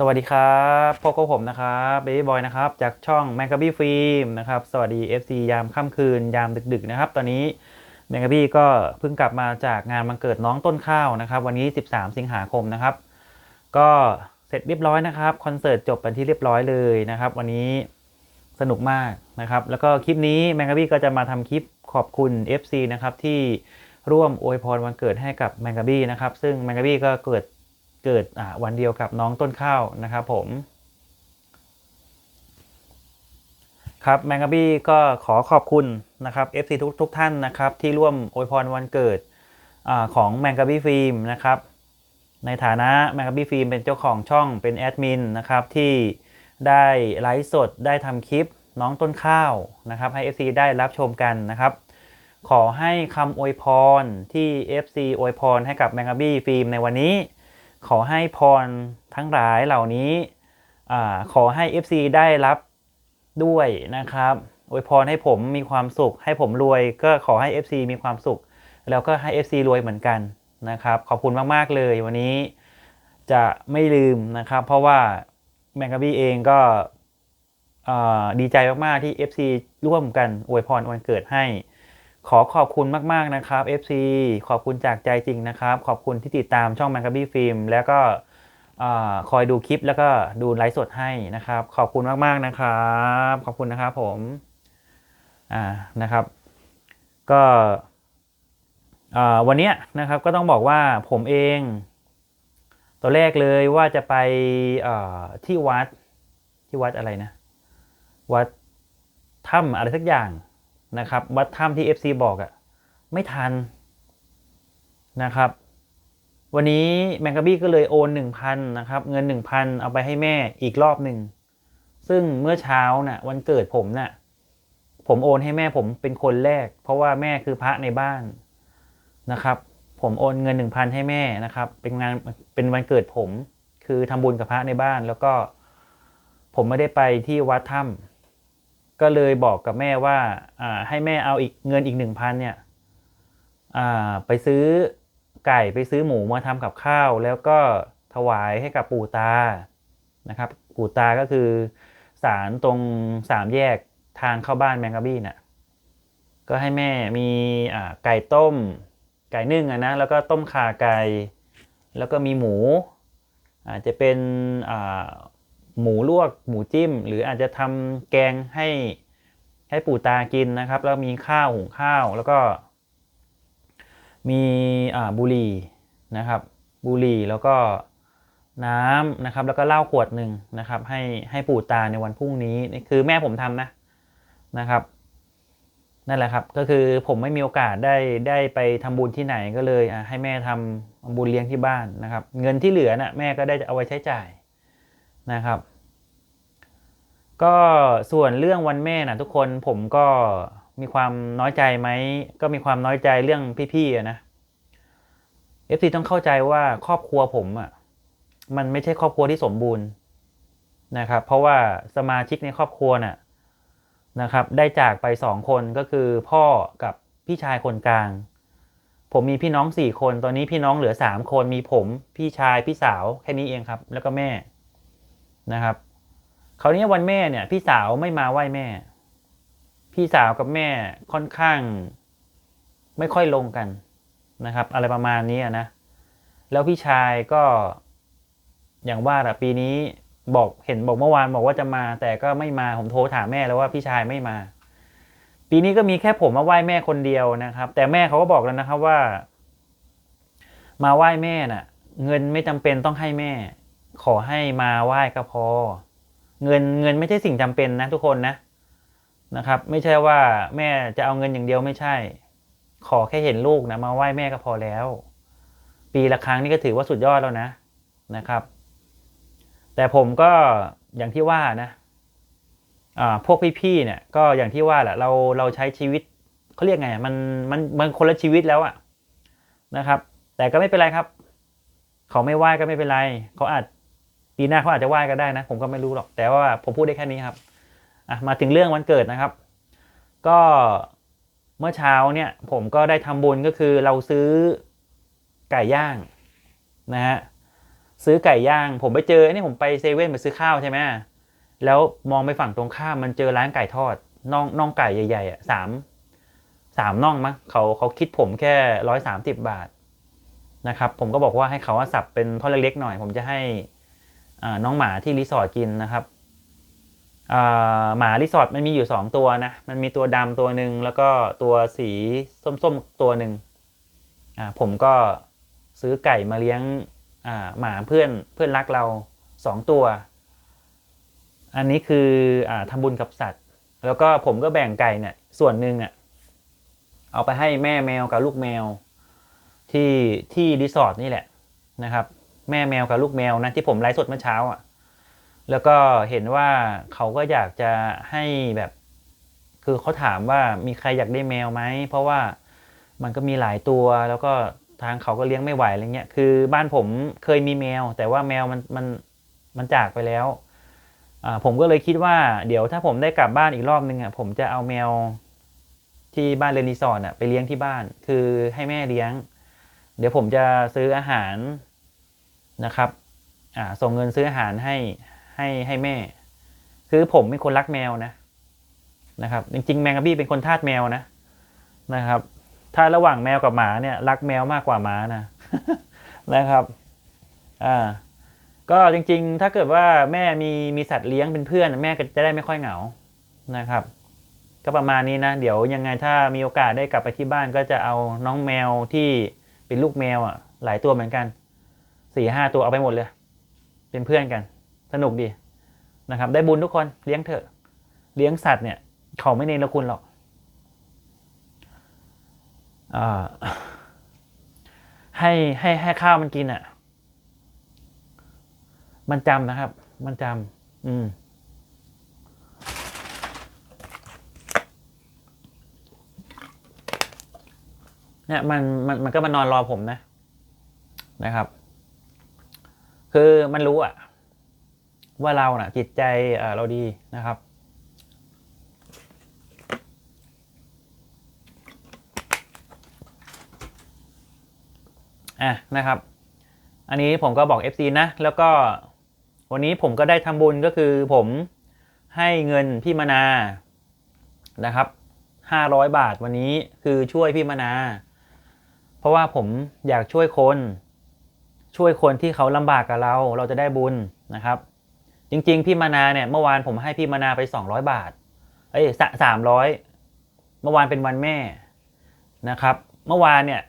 สวัสดีครับพบกับผมนะครับเบบี้บอยนะครับ จากช่อง m a g a b y Film นะครับ สวัสดี FC ยามค่ำคืนยามดึกๆนะครับ ตอนนี้ m a g a b y ก็เพิ่งกลับมาจากงานวันเกิดน้องต้นข้าวนะครับ วันนี้ 13 สิงหาคมนะครับ ก็เสร็จเรียบร้อยนะครับ คอนเสิร์ตจบเป็นที่เรียบร้อยเลยนะครับ วันนี้สนุกมากนะครับ แล้วก็คลิปนี้ m a g a b y ก็จะมาทำคลิปขอบคุณ FC นะครับที่ร่วมอวยพรวันเกิดให้กับ m a g a b y นะครับ ซึ่ง m a g a b y ก็เกิด เกิดวันเดียวกับน้องต้นข้าวนะครับผมครับแมงกะบี้ก็ขอขอบคุณนะครับ FC ทุกทุกท่านนะครับ ที่ร่วมอวยพรวันเกิดอของแมงกะบี้ฟิล์มนะครับ ในฐานะแมงกะบี้ฟิล์มเป็นเจ้าของช่องเป็นแอดมินนะครับ ที่ได้ไลฟ์สดได้ทำคลิปน้องต้นข้าวนะครับ ให้ FC ได้รับชมกันนะครับ ขอให้คำอวยพรที่ FC อวยพรให้กับแมงกะบี้ฟิล์มในวันนี้ ขอให้พรทั้งหลายเหล่านี้อขอให้ FC ได้รับด้วยนะครับอวยพรให้ผมมีความสุข ให้ผมรวย ก็ขอให้ FC มีความสุข แล้วก็ให้ FC รวยเหมือนกันนะครับ ขอบคุณมาก ๆ เลยวันนี้จะไม่ลืมนะครับ เพราะว่าแมงกะบี้เองก็ดีใจมาก ๆ ที่ FC ร่วมกันอวยพรวันเกิดให้ ขอขอบคุณมาก ๆ นะครับ FC ขอบคุณจากใจจริงนะครับ ขอบคุณที่ติดตามช่อง m a n g a b y Film แล้วก็คอยดูคลิปแล้วก็ดูไลฟ์สดให้นะครับ ขอบคุณมาก ๆ นะครับ ขอบคุณนะครับผมอ่านะครับ ก็วันนี้นะครับก็ต้องบอกว่าผมเอง ตัวแรกเลยว่าจะไปที่วัดที่วัดอะไรนะ วัดถ้ำอะไรสักอย่าง นะครับ วัดถ้ำที่ FC บอกอะ่ะ ไม่ทันนะครับ วันนี้แมงกะบี้ก็เลยโอน1,000นะครับ เงิน 1,000 เอาไปให้แม่อีกรอบหนึ่ง ซึ่งเมื่อเช้าน่ะ วันเกิดผมน่ะ ผมโอนให้แม่ผมเป็นคนแรก เพราะว่าแม่คือพระในบ้านนะครับ ผมโอนเงิน 1,000 ให้แม่นะครับ เป็นงานเป็นวันเกิดผม คือทำบุญกับพระในบ้านแล้วก็ผมไม่ได้ไปที่วัดถ้ำ ก็เลยบอกกับแม่ว่าให้แม่เอาอีกเงินอีกหนึ่งพันเนี่ยไปซื้อไก่ไปซื้อหมูมาทำกับข้าว แล้วก็ถวายให้กับปู่ตานะครับปู่ตาก็คือศาลตรงสามแยกทางเข้าบ้านแมงกะบี้น่ะก็ให้แม่มีไก่ต้ม ไก่นึ่งนะแล้วก็ต้มข่าไก่ แล้วก็มีหมูอาจจะเป็น หมูลวกหมูจิ้ม หรืออาจจะทำแกงให้ให้ปู่ตากินนะครับ แล้วมีข้าวหุงข้าวแล้วก็ มีบุหรี่นะครับ บุหรี่แล้วก็น้ำนะครับ แล้วก็เหล้าขวดหนึ่งนะครับ ให้ให้ปู่ตาในวันพรุ่งนี้นี่คือแม่ผมทำนะนะครับนั่นแหละครับก็คือผมไม่มีโอกาสได้ได้ไปทำบุญที่ไหนก็เลยให้แม่ทำบุญเลี้ยงที่บ้านนะครับ เงินที่เหลือนะ่ะแม่ก็ได้เอาไว้ใช้จ่าย นะครับ ก็ส่วนเรื่องวันแม่นะทุกคนผมก็มีความน้อยใจไหมก็มีความน้อยใจเรื่องพี่ๆนะเอฟซีต้องเข้าใจว่าครอบครัวผมอะ่ะมันไม่ใช่ครอบครัวที่สมบูรณ์นะครับ เพราะว่าสมาชิกในครอบครัวน่ะนะครับ ได้จากไปสองคนก็คือพ่อกับพี่ชายคนกลาง ผมมีพี่น้องสี่คนตอนนี้พี่น้องเหลือสามคนมีผม พี่ชายพี่สาวแค่นี้เองครับ แล้วก็แม่ นะครับคราวนี้วันแม่เนี่ย พี่สาวไม่มาไหว้แม่ พี่สาวกับแม่ค่อนข้าง ไม่ค่อยลงกันนะครับ อะไรประมาณนี้นะ แล้วพี่ชายก็อย่างว่าอะปีนี้บอกเห็นบอกเมื่อวานบอกว่าจะมา แต่ก็ไม่มาผมโทรถามแม่แล้วว่าพี่ชายไม่มา ปีนี้ก็มีแค่ผมมาไหว้แม่คนเดียวนะครับ แต่แม่เขาก็บอกแล้วนะครับว่า มาไหว้แม่น่ะ เงินไม่จำเป็นต้องให้แม่ ขอให้มาไหว้ก็พอ เงินเงินไม่ใช่สิ่งจำเป็นนะทุกคนนะนะครับ ไม่ใช่ว่าแม่จะเอาเงินอย่างเดียวไม่ใช่ ขอแค่เห็นลูกนะมาไหว้แม่ก็พอแล้ว ปีละครั้งนี่ก็ถือว่าสุดยอดแล้วนะนะครับ แต่ผมก็อย่างที่ว่านะอ่าพวกพี่ๆเนี่ยก็อย่างที่ว่าแหละเราเราใช้ชีวิตเขาเรียกไงมันมันมันคนละชีวิตแล้วอะนะครับ แต่ก็ไม่เป็นไรครับ เขาไม่ไหว้ก็ไม่เป็นไร เขาอาจ ปีหน้าเขาอาจจะไหว้ก็ได้นะ ผมก็ไม่รู้หรอก แต่ว่าผมพูดได้แค่นี้ครับอะมาถึงเรื่องวันเกิดนะครับ ก็เมื่อเช้าเนี่ยผมก็ได้ทำบุญก็คือเราซื้อไก่ย่างนะฮะซื้อไก่ย่าง ผมไปเจออันนี่ผมไปเซเว่นไปซื้อข้าวใช่ไหมแล้วมองไปฝั่งตรงข้ามมันเจอร้านไก่ทอดน่องน่องไก่ใหญ่ๆอะสามสามน่องมั้งเขาเขาคิดผมแค่ร้อยสามสิบบาทนะครับ ผมก็บอกว่าให้เขาสับเป็นท่อนเล็กๆหน่อย ผมจะให้ น้องหมาที่รีสอร์ทกินนะครับหมารีสอร์ทมันมีอยู่สองตัวนะ มันมีตัวดำตัวหนึ่งแล้วก็ตัวสีส้มๆตัวหนึ่งผมก็ซื้อไก่มาเลี้ยงหมาเพื่อนเพื่อนรักเราสองตัว อันนี้คืออ่าทำบุญกับสัตว์ แล้วก็ผมก็แบ่งไก่เนี่ยส่วนหนึ่งอะเอาไปให้แม่แมวกับลูกแมวที่ที่รีสอร์ทนี่แหละนะครับ แม่แมวกับลูกแมวนะที่ผมไลฟ์สดเมื่อเช้าอะ แล้วก็เห็นว่าเขาก็อยากจะให้แบบ คือเขาถามว่ามีใครอยากได้แมวไหมเพราะว่ามันก็มีหลายตัวแล้วก็ทางเขาก็เลี้ยงไม่ไหวอะไรเงี้ย คือบ้านผมเคยมีแมว แต่ว่าแมวมันมันมันจากไปแล้ว อ่าผมก็เลยคิดว่า เดี๋ยวถ้าผมได้กลับบ้านอีกรอบนึงอะผมจะเอาแมวที่บ้านเรนรีสอร์ทอะไปเลี้ยงที่บ้าน คือให้แม่เลี้ยง เดี๋ยวผมจะซื้ออาหาร นะครับส่งเงินซื้ออาหารให้ให้ให้แม่ คือผมเป็นคนรักแมวนะนะครับ จริง ๆ แมงกะบี้เป็นคนทาสแมวนะนะครับ ถ้าระหว่างแมวกับหมาเนี่ยรักแมวมากกว่าหมานะนะครับอ่าก็จริง ๆ ถ้าเกิดว่าแม่มีมีสัตว์เลี้ยงเป็นเพื่อนแม่ก็จะได้ไม่ค่อยเหงานะครับ ก็ประมาณนี้นะ เดี๋ยวยังไงถ้ามีโอกาสได้กลับไปที่บ้านก็จะเอาน้องแมวที่เป็นลูกแมวอะหลายตัวเหมือนกัน สี่ห้าตัวเอาไปหมดเลย เป็นเพื่อนกัน สนุกดีนะครับ ได้บุญทุกคนเลี้ยงเถอะ เลี้ยงสัตว์เนี่ย เขาไม่เนรคุณหรอกอให้ให้ให้ข้าวมันกินอะ มันจำนะครับ มันจำอืมเนี่ยมันมันมันก็มานอนรอผมนะนะครับ คือมันรู้อะว่าเราน่ะ จิตใจเราดีนะครับ อะนะครับ อันนี้ผมก็บอก FC นะ แล้วก็วันนี้ผมก็ได้ทำบุญก็คือผมให้เงินพี่มนานะครับห้าร้อยบาทวันนี้คือช่วยพี่มนา เพราะว่าผมอยากช่วยคน ช่วยคนที่เขาลำบากกับเรา เราจะได้บุญนะครับ จริง ๆ พี่มานาเนี่ยเมื่อวานผมให้พี่มานาไป 200 บาทเอ้ยสามร้อยเมื่อวานเป็นวันแม่นะครับ เมื่อวานเนี่ย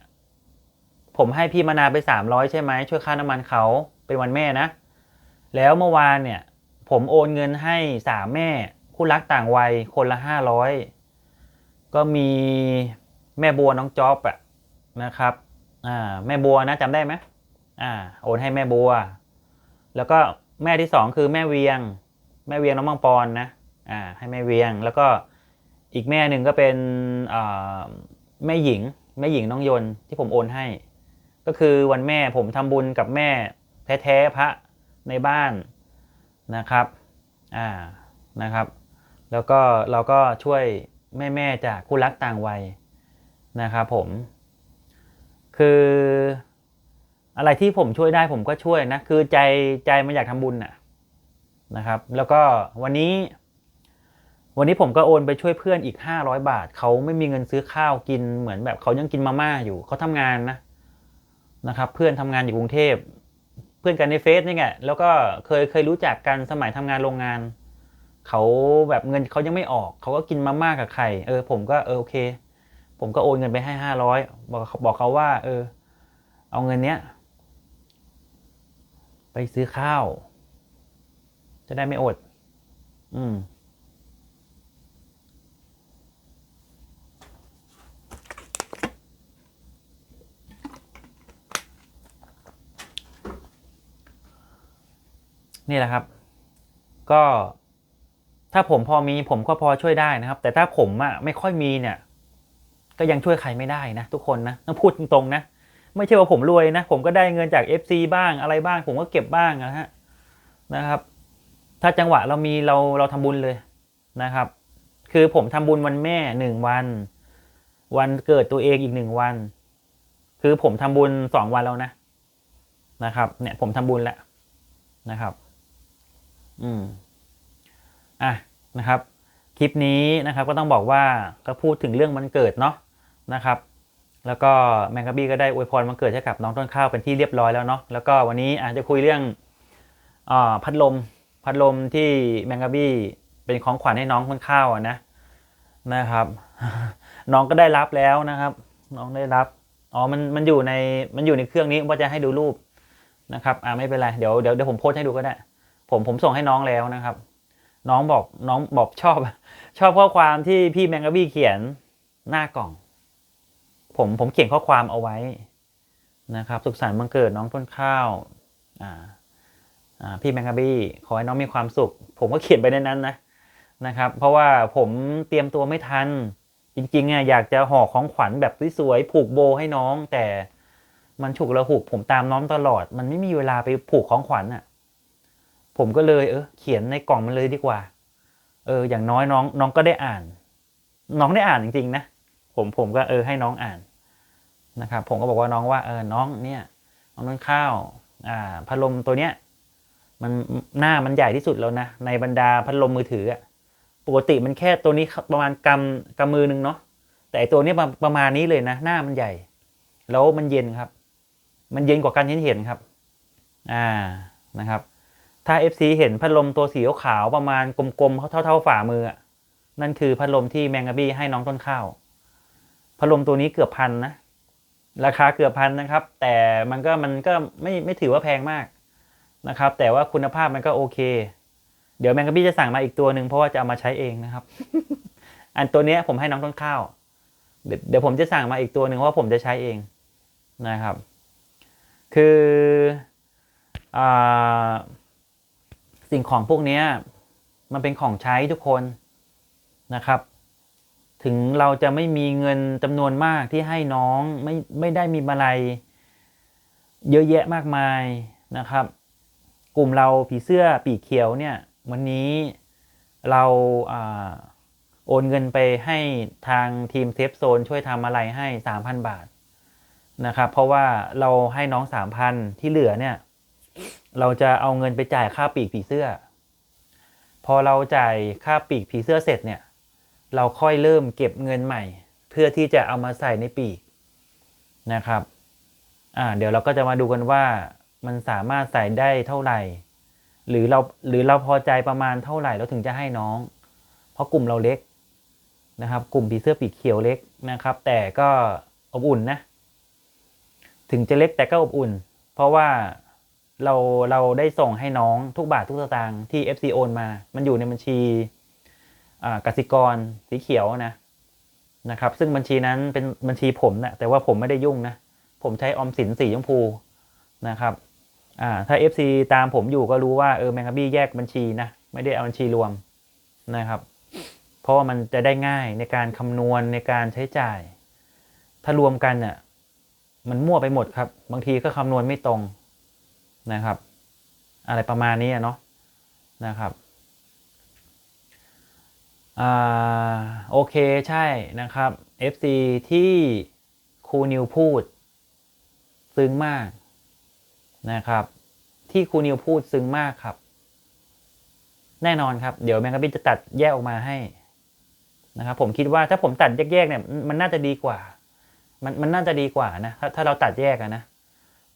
ผมให้พี่มานาไป 300 ใช่ไหมช่วยค่าน้ำมันเขาเป็นวันแม่นะ แล้วเมื่อวานเนี่ย ผมโอนเงินให้สามแม่คู่รักต่างวัยคนละ 500 ก็มีแม่บัวน้องจ๊อบอะนะครับ อ่า แม่บัวนะจำได้ไหม อ่าโอนให้แม่บัว แล้วก็แม่ที่สองคือแม่เวียง แม่เวียงน้องมังปอนนะอ่าให้แม่เวียงแล้วก็อีกแม่หนึ่งก็เป็นอ่าแม่หญิงแม่หญิงน้องยนที่ผมโอนให้ ก็คือวันแม่ผมทำบุญกับแม่แท้ๆพระในบ้านนะครับอ่านะครับ แล้วก็เราก็ช่วยแม่ๆจากคู่รักต่างวัยนะครับผมคือ อะไรที่ผมช่วยได้ผมก็ช่วยนะ คือใจใจมันอยากทำบุญน่ะนะครับ แล้วก็วันนี้ วันนี้ผมก็โอนไปช่วยเพื่อนอีกห้าร้อยบาท เขาไม่มีเงินซื้อข้าวกินเหมือนแบบเขายังกินมาม่าอยู่เขาทำงานนะนะครับ เพื่อนทำงานอยู่กรุงเทพ เพื่อนกันในเฟซนี่ไงแล้วก็เคยเคยรู้จักกันสมัยทำงานโรงงาน เขาแบบเงินเขายังไม่ออก เขาก็กินมาม่ากับไข่เออ ผมก็เออโอเค ผมก็โอนเงินไปให้ห้าร้อยบอกบอกเขาว่า เออ เอาเงินเนี้ย ไปซื้อข้าว จะได้ไม่อด อืม นี่แหละครับ ก็ถ้าผมพอมีผมก็พอช่วยได้นะครับ แต่ถ้าผมอะไม่ค่อยมีเนี่ย ก็ยังช่วยใครไม่ได้นะทุกคนนะต้องพูดตรงๆนะ ไม่ใช่ว่าผมรวยนะ ผมก็ได้เงินจาก FC บ้างอะไรบ้าง ผมก็เก็บบ้างนะฮะนะครับ ถ้าจังหวะเรามีเราเราทำบุญเลยนะครับ คือผมทำบุญวันแม่หนึ่งวัน วันเกิดตัวเองอีกหนึ่งวัน คือผมทำบุญสองวันแล้วนะนะครับ เนี่ยผมทำบุญแล้วนะครับ อืมอะนะครับ คลิปนี้นะครับ ก็ต้องบอกว่าก็พูดถึงเรื่องวันเกิดเนาะนะครับ แล้วก็แมงกะบี้ก็ได้อวยพรวันเกิดให้กับน้องต้นข้าวเป็นที่เรียบร้อยแล้วเนาะแล้วก็วันนี้อาจจะคุยเรื่องอพัดลมพัดลมที่แมงกะบี้เป็นของขวัญให้น้องต้นข้าวนะนะครับ น้องก็ได้รับแล้วนะครับ น้องได้รับอ๋อมันมันอยู่ในมันอยู่ในเครื่องนี้ว่าจะให้ดูรูปนะครับอ่าไม่เป็นไรเดี๋ยวเดี๋ยวเดี๋ยวผมโพสให้ดูก็ได้ ผมผมส่งให้น้องแล้วนะครับ น้องบอกน้องบอกชอบ ชอบข้อความที่พี่แมงกะบี้เขียนหน้ากล่อง ผมผมเขียนข้อความเอาไว้นะครับ สุขสันต์วันเกิดน้องต้นข้าวอ่าอ่าพี่แมงกะบี้ขอให้น้องมีความสุข ผมก็เขียนไปในนั้นนะนะครับ เพราะว่าผมเตรียมตัวไม่ทัน จริงๆอะอยากจะห่อของขวัญแบบสวยๆผูกโบให้น้อง แต่มันฉุกระหุกผมตามน้องตลอด มันไม่มีเวลาไปผูกของขวัญอะ ผมก็เลยเออเขียนในกล่องมันเลยดีกว่า เออ อย่างน้อยน้องน้องก็ได้อ่าน น้องได้อ่านจริงๆนะผมผมก็เออให้น้องอ่าน นะครับ ผมก็บอกว่าน้องว่าเออน้องเนี่ยน้องต้นข้าวอ่าพัดลมตัวเนี้ยมันหน้ามันใหญ่ที่สุดแล้วนะในบรรดาพัดลมมือถืออะปกติมันแค่ตัวนี้ประมาณกำกำมือหนึ่งเนาะแต่ตัวนี้ประมาณนี้เลยนะ หน้ามันใหญ่ แล้วมันเย็นครับ มันเย็นกว่ากันเห็นเห็นครับ อ่านะครับ ถ้า FC เห็นพัดลมตัวสีขาวประมาณกลมๆเท่าๆฝ่ามืออะนั่นคือพัดลมที่แมงกะบี้ให้น้องต้นข้าวพัดลมตัวนี้เกือบพันนะ ราคาเกือบพันนะครับ แต่มันก็มันก็ไม่ไม่ถือว่าแพงมากนะครับ แต่ว่าคุณภาพมันก็โอเค เดี๋ยวแมงกะบี้จะสั่งมาอีกตัวหนึ่งเพราะว่าจะเอามาใช้เองนะครับ อันตัวนี้ผมให้น้องต้นข้าว เดี๋ยวผมจะสั่งมาอีกตัวหนึ่งเพราะว่าผมจะใช้เองนะครับ คืออ่าสิ่งของพวกนี้มันเป็นของใช้ทุกคนนะครับ ถึงเราจะไม่มีเงินจำนวนมากที่ให้น้องไม่ไม่ได้มีมาลัยเยอะแยะมากมายนะครับ กลุ่มเราผีเสื้อปีกเขียวเนี่ย วันนี้เราอาโอนเงินไปให้ทางทีมเซฟโซนช่วยทำอะไรให้ 3,000 บาทนะครับ เพราะว่าเราให้น้อง 3,000 ที่เหลือเนี่ย เราจะเอาเงินไปจ่ายค่าปีกผีเสื้อ พอเราจ่ายค่าปีกผีเสื้อเสร็จเนี่ย เราค่อยเริ่มเก็บเงินใหม่ เพื่อที่จะเอามาใส่ในปีกนะครับอ่าเดี๋ยวเราก็จะมาดูกันว่ามันสามารถใส่ได้เท่าไหร่ หรือเราหรือเราพอใจประมาณเท่าไหร่เราถึงจะให้น้อง เพราะกลุ่มเราเล็กนะครับ กลุ่มผีเสื้อปีกเขียวเล็กนะครับ แต่ก็อบอุ่นนะ ถึงจะเล็กแต่ก็อบอุ่น เพราะว่าเราเราได้ส่งให้น้องทุกบาททุกสตางค์ที่ FC โอนมา มันอยู่ในบัญชี กสิกรสีเขียวนะนะครับ ซึ่งบัญชีนั้นเป็นบัญชีผมนะแต่ว่าผมไม่ได้ยุ่งนะ ผมใช้ออมสินสีชมพูนะครับอ่าถ้า FC ตามผมอยู่ก็รู้ว่าเออแมงกะบี้แยกบัญชีนะไม่ได้เอาบัญชีรวมนะครับ เพราะว่ามันจะได้ง่ายในการคำนวณในการใช้จ่าย ถ้ารวมกันเนี่ยมันมั่วไปหมดครับ บางทีก็คำนวณไม่ตรงนะครับ อะไรประมาณนี้เนาะนะครับ อ่าโอเคใช่นะครับ FC ที่ครูนิวพูด ซึ้งมากนะครับ ที่ครูนิวพูดซึ้งมากครับ แน่นอนครับ เดี๋ยวแมงกะบี้จะตัดแยกออกมาให้นะครับผมคิดว่าถ้าผมตัดแยกๆเนี่ยมันน่าจะดีกว่า มันมันน่าจะดีกว่านะถ้าถ้าเราตัดแยกนะ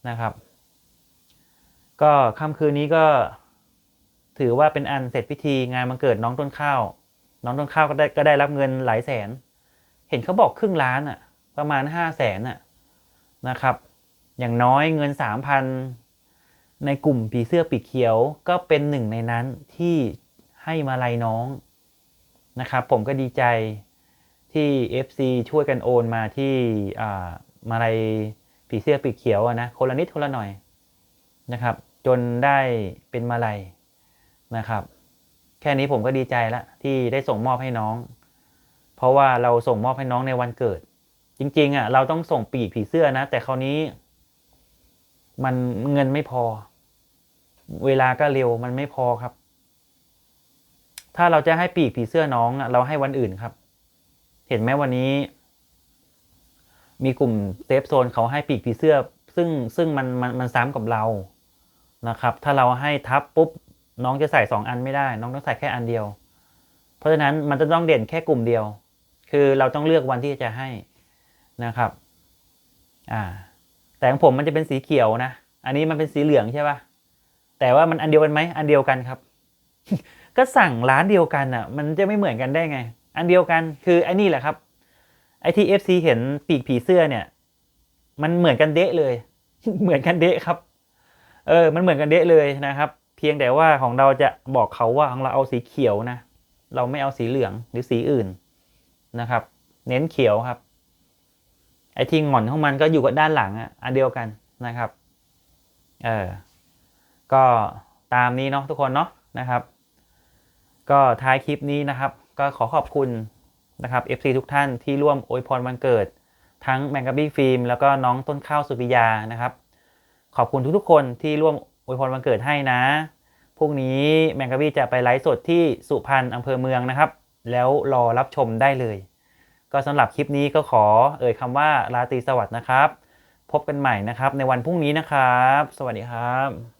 นะครับ ก็ค่ำคืนนี้ก็ถือว่าเป็นอันเสร็จพิธีงานมันเกิดน้องต้นข้าว น้องต้นข้าวก็ได้ก็ได้รับเงินหลายแสน เห็นเขาบอกครึ่งล้านอะประมาณห้าแสนอะนะครับ อย่างน้อยเงินสามพันในกลุ่มผีเสื้อปีกเขียวก็เป็นหนึ่งในนั้นที่ให้มาลัยน้องนะครับ ผมก็ดีใจที่ FC ช่วยกันโอนมาที่อ่ามาลัยผีเสื้อปีกเขียวนะคนละนิดคนละหน่อยนะครับ จนได้เป็นมาลัยนะครับ แค่นี้ผมก็ดีใจละที่ได้ส่งมอบให้น้อง เพราะว่าเราส่งมอบให้น้องในวันเกิด จริง ๆอะเราต้องส่งปีกผีเสื้อนะ แต่คราวนี้ มันเงินไม่พอ เวลาก็เร็วมันไม่พอครับ ถ้าเราจะให้ปีกผีเสื้อน้องเราให้วันอื่นครับ เห็นไหมวันนี้ มีกลุ่มเซฟโซนเขาให้ปีกผีเสื้อ ซึ่งซึ่งมันมันมันซ้ำกับเรานะครับ ถ้าเราให้ทับปุ๊บ น้องจะใส่สองอันไม่ได้ น้องต้องใส่แค่อันเดียว เพราะฉะนั้นมันจะต้องเด่นแค่กลุ่มเดียว คือเราต้องเลือกวันที่จะให้นะครับ อ่า แต่ของผมมันจะเป็นสีเขียวนะ อันนี้มันเป็นสีเหลืองใช่ปะแต่ว่ามันอันเดียวกันไหม อันเดียวกันครับ ก็สั่งร้านเดียวกันอะ มันจะไม่เหมือนกันได้ไง อันเดียวกัน คือไอ้นี่แหละครับ ไอที่ FC เห็นปีกผีเสื้อเนี่ย มันเหมือนกันเดะเลย เหมือนกันเดะครับ เออ มันเหมือนกันเดะเลยนะครับ พียงแต่ว่าของเราจะบอกเขาว่าของเราเอาสีเขียวนะ เราไม่เอาสีเหลืองหรือสีอื่นนะครับ เน้นเขียวครับ ไอ้ที่หงอนของมันก็อยู่กับด้านหลังอะอันเดียวกันนะครับ เออ ก็ตามนี้เนาะทุกคนเนาะนะครับ ก็ท้ายคลิปนี้นะครับ ก็ขอขอบคุณนะครับ FC ทุกท่านที่ร่วมอวยพรวันเกิด ทั้งแมงกะบี้ฟิล์มแล้วก็น้องต้นข้าวสุริยานะครับ ขอบคุณทุกๆคนที่ร่วมอวยพรวันเกิดให้นะ พรุ่งนี้แมงกะบี้จะไปไลฟ์สดที่สุพรรณอำเภอเมืองนะครับ แล้วรอรับชมได้เลย ก็สำหรับคลิปนี้ก็ขอเอ่ยคำว่าราตรีสวัสดิ์นะครับ พบกันใหม่นะครับในวันพรุ่งนี้นะครับ สวัสดีครับ